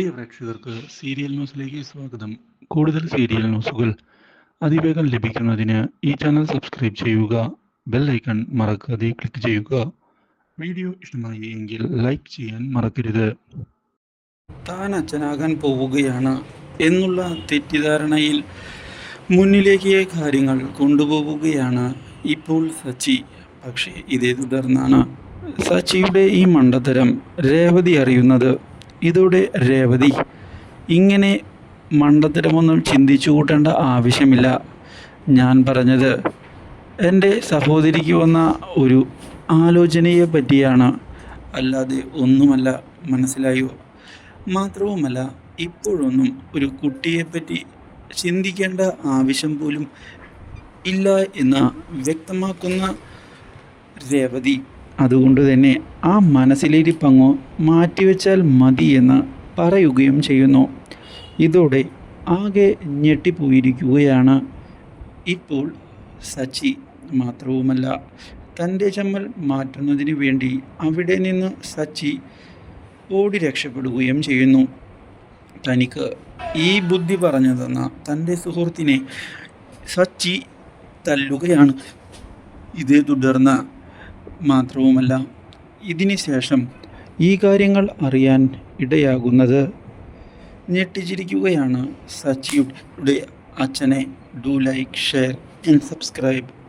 പ്രിയ പ്രേക്ഷകർക്ക് സീരിയൽ ന്യൂസിലേക്ക് സ്വാഗതം. കൂടുതൽ സീരിയൽ ന്യൂസുകൾ അതിവേഗം ലഭിക്കുന്നതിന് ഈ ചാനൽ സബ്സ്ക്രൈബ് ചെയ്യുക ബെൽ ഐക്കൺ മറക്കാതെ ക്ലിക്ക് ചെയ്യുക. വീഡിയോ ഇഷ്ടമായി എങ്കിൽ ലൈക്ക് ചെയ്യാൻ മറക്കരുത്. താൻ അച്ഛനാകാൻ പോവുകയാണ് എന്നുള്ള തെറ്റിദ്ധാരണയിൽ മുന്നിലേക്ക് കാര്യങ്ങൾ കൊണ്ടുപോവുകയാണ് ഇപ്പോൾ സച്ചി. പക്ഷേ ഇതേ തുടർന്നാണ് സച്ചിയുടെ ഈ മണ്ടത്തരം രേവതി അറിയുന്നത് ഇതോടെ രേവതി. ഇങ്ങനെ മണ്ടത്തരമൊന്നും ചിന്തിച്ചു കൂട്ടേണ്ട ആവശ്യമില്ല. ഞാൻ പറഞ്ഞത് എന്റെ സഹോദരിക്ക് വന്ന ഒരു ആലോചനയെ പറ്റിയാണ്. അല്ലാതെ ഒന്നുമല്ല മനസ്സിലായോ? മാത്രവുമല്ല ഇപ്പോഴൊന്നും ഒരു കുട്ടിയെപ്പറ്റി ചിന്തിക്കേണ്ട ആവശ്യം പോലും ഇല്ല എന്ന് വ്യക്തമാക്കുന്ന രേവതി അതുകൊണ്ട് തന്നെ ആ മനസ്സിലിരിപ്പങ്ങോ മാറ്റിവെച്ചാൽ മതിയെന്ന് പറയുകയും ചെയ്യുന്നു. ഇതോടെ ആകെ ഞെട്ടിപ്പോയിരിക്കുകയാണ്. ഇപ്പോൾ സച്ചി മാത്രവുമല്ല തന്റെ ചമ്മൽ മാറ്റുന്നതിന് വേണ്ടി അവിടെ നിന്ന് സച്ചി ഓടി രക്ഷപ്പെടുകയും ചെയ്യുന്നു. തനിക്ക് ഈ ബുദ്ധി പറഞ്ഞു തന്ന തന്റെ സുഹൃത്തിനെ സച്ചി തല്ലുകയാണ്. ഇതേ തുടർന്ന് മാത്രവുമല്ല ഇതിന് ശേഷം ഈ കാര്യങ്ങൾ അറിയാൻ ഇടയാകുന്നത് ഞെട്ടിച്ചിരിക്കുകയാണ് സച്ചിയുടെ അച്ഛനെ. Do like share and subscribe